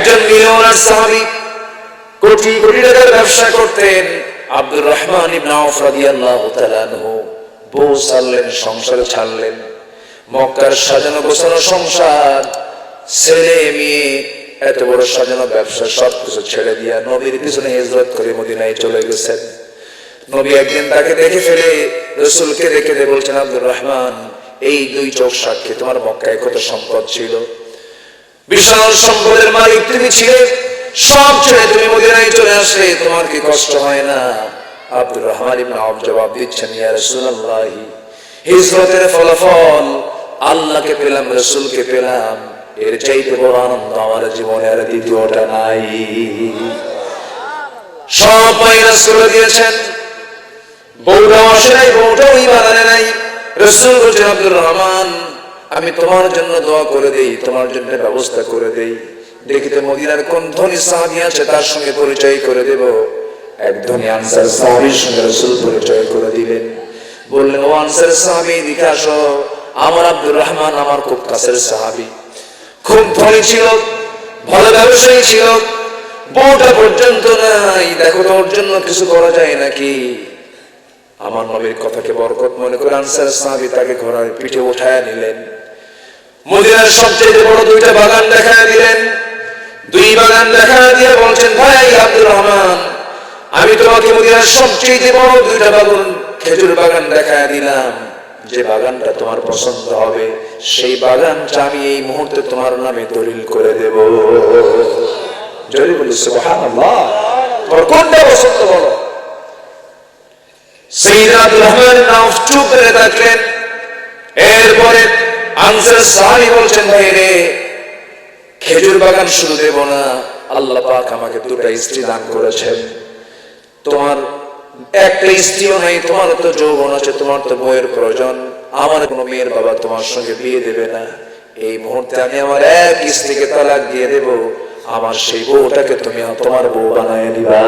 একজন মিলিয়নার সাহাবী কোটি কোটি টাকার ব্যবসা করতেন। আব্দুর রহমান ইবনে আউফ রাদিয়াল্লাহু তাআলা আনহু বউ ছাড়লেন, সংসার ছাড়লেন। মক্কার সাজানো গোছানো সংসার, ছেলে মেয়ে, এত বড় সাজানো ব্যবসা সব কিছু ছেড়ে দিয়া নবীর পিছনে হিজরত করে মদিনায় চলে গেছেন। নবী একদিন তাকে দেখে ফেলে, রসুলকে দেখে দে বলছেন, আব্দুর রহমান, এই দুই চোখ সাক্ষী তোমার মক্কায় কত সম্পদ ছিল? বিশাল সম্পদের মালিক তুমি ছিলে সব ছেড়ে তুমি মদিনায় চলে আসলে তোমার কি কষ্ট হয় না। আব্দুর রহমান ইবনে আউফ জবাব দিচ্ছেন, ইয়া রাসূলুল্লাহি, হিজরতের ফলাফল আল্লাহকে পেলাম, রাসূলকে পেলাম। এর চাইতে বড় আনন্দ আমার জীবনে আর দ্বিতীয়টা নাই। সব মাইনাস করে দিয়েছেন। বউটা নাই বউটাও ইমান নাই। রসুল আব্দুর রহমান আমি তোমার জন্য দোয়া করে দেই, তোমার জন্য ব্যবস্থা করে দেই। দেখিতে মদিনার কোন ধনী সাহাবি আছে, তার সঙ্গে পরিচয় করে দেব। এক ধনী আনসার সাহাবির সঙ্গে রসুল পরিচয় করে দিলেন। বললেন, ও আনসার সাহাবি দিকে আসো। আমার আব্দুর রহমান আমার খুব কাছের সাহাবি। খুব ধনী ছিল, ভালো ব্যবসায়ী ছিল। বউটা পর্যন্ত নাই। দেখো তোর জন্য কিছু করা যায় নাকি? আমার নবীর কথাকে বরকত মনে করে আনসার সাহাবি তাকে ঘোড়ার পিঠে উঠায় নিলেন। মদিনার সবচেয়ে বড় দুইটা বাগান দেখা দিলেন। দুই বাগান দেখা দিয়ে বলছেন, ভাই আব্দুর রহমান, আমি তোমাকে মদিনার সবচেয়ে বড় দুইটা বাগান, খেজুর বাগান দেখা দিলাম। যে বাগানটা তোমার পছন্দ হবে, সেই বাগানটা আমি এই মুহূর্তে তোমার নামে দলিল করে দেব। থাকলেন। এরপরে আনসার সাহাবি বলছেন ভাই রে খেজুর বাগান শুধু দেব না, আল্লাহ পাক আমাকে দুটা স্ত্রী দান করেছেন। তোমার একটা স্ত্রীও নাই, তোমার তো যৌবন আছে, তোমার তো বইয়ের প্রয়োজন। আমার কোনো মেয়ের বাবা তোমার সঙ্গে বিয়ে দেবে না। এই মুহূর্তে আমি আমার এক স্ত্রীকে তালাক দিয়ে দেব। আমার সেই বউটাকে তুমি তোমার বউ বানায় নিবা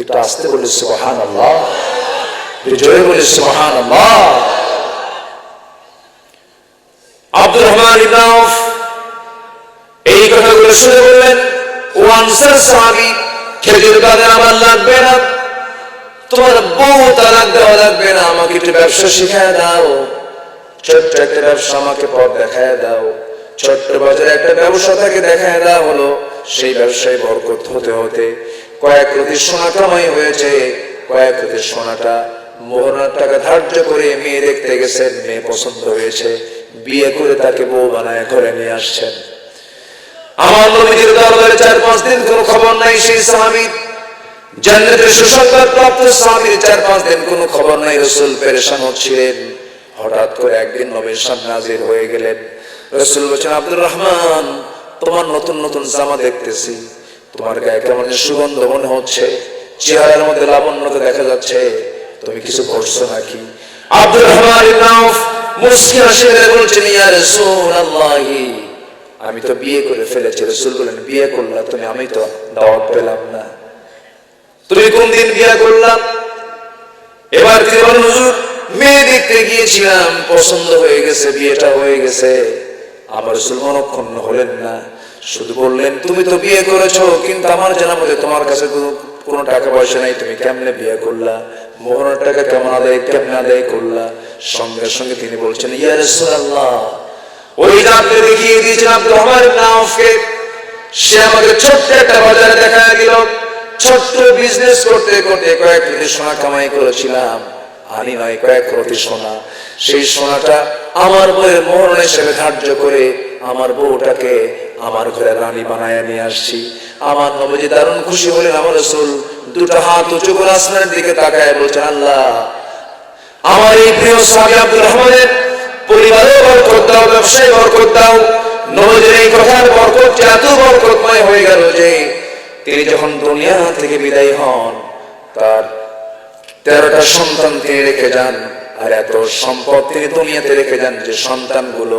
একটু আসতে বলি সুবহান আল্লাহ জোরে বলি সুবহান আল্লাহ এই কথাগুলো শুনে বললেন খেজুর আমার লাগবে না? তোমার বউ লাগবে না, আমাকে একটু ব্যবসা শিখায় দাও। ছোট্ট একটা ব্যবসা আমাকে পথ দেখায় দাও। ছোট্ট বাজারে একটা ব্যবসা দেওয়া হলো, সেই ব্যবসায় বরকত হতে হতে। কয়েক কোটি সোনা কামাই হয়েছে, কয়েক সোনাটা টাকা ধার্য করে মেয়ে দেখতে গেছেন মেয়ে পছন্দ হয়েছে। বিয়ে করে তাকে বউ বানায়, ঘরে নিয়ে আসছেন। আমার নবীজির দরবারে চার পাঁচ দিন কোনো খবর নাই সেই সাহাবীর জান্নাতের সুসংবাদ প্রাপ্ত সাহাবীর চার পাঁচ দিন কোনো খবর নাই, রসুল পেরেশান হচ্ছিলেন। হঠাৎ করে একদিন নবীর সামনে হাজির হয়ে গেলেন। রসুল বলছেন, আব্দুর রহমান, তোমার নতুন নতুন জামা দেখতেছি। তোমার গায়ে কেমন সুগন্ধ মনে হচ্ছে। চেহারার মধ্যে লাবণ্যতা দেখা যাচ্ছে। তুমি কিছু করছ নাকি? আব্দুর রহমান আমি তো বিয়ে করে ফেলেছি, রসুল বলেন, বিয়ে করলাম তুমি, আমি তো দাওয়াত পেলাম না। তুমি কোন দিন বিয়ে করলাম এবার মেয়ে দেখতে গিয়েছিলাম, পছন্দ হয়ে গেছে, বিয়েটা হয়ে গেছে। আমার রসুল মনক্ষণ হলেন না। শুধু বললেন, তুমি তো বিয়ে করেছ, কিন্তু আমার জানা মতে তোমার কাছে কোনো টাকা পয়সা নাই, তুমি কেমনে বিয়ে করলা? মোহরের টাকা কেমন আদায়, কেমনে আদায় করলা? সঙ্গে সঙ্গে তিনি বলছেন, ইয়া রাসূলুল্লাহ, ওই আপনি দেখিয়ে দিয়েছেন আব্দুর রহমান ইবনে সে আমাকে ছোট্ট একটা বাজারে দেখা দিল। ছোট্ট বিজনেস করতে করতে কয়েক কোটি সোনা কামাই করেছিলাম। আনি নয়, কয়েক কোটি সোনা। সেই সোনাটা আমার বইয়ের মোহরণ হিসেবে ধার্য করে আমার বউটাকে আমার ঘরে রানী বানায় নিয়ে আসছি। আমার নবজি দারুণ খুশি হলেন, আমার রসুল দুটো হাত উঁচু করে আসমানের দিকে তাকায় বলছেন, আল্লাহ, আমার এই প্রিয় স্বামী আব্দুর রহমানের পরিবারে বরকত দাও, ব্যবসায় বরকত দাও। নবজের এই কথার বরকত এত বরকতময় হয়ে গেল যে তিনি যখন দুনিয়া থেকে বিদায় হন, তার তেরোটা সন্তান তিনি রেখে যান। আর এত সম্পদ তিনি দুনিয়াতে রেখে যান যে সন্তানগুলো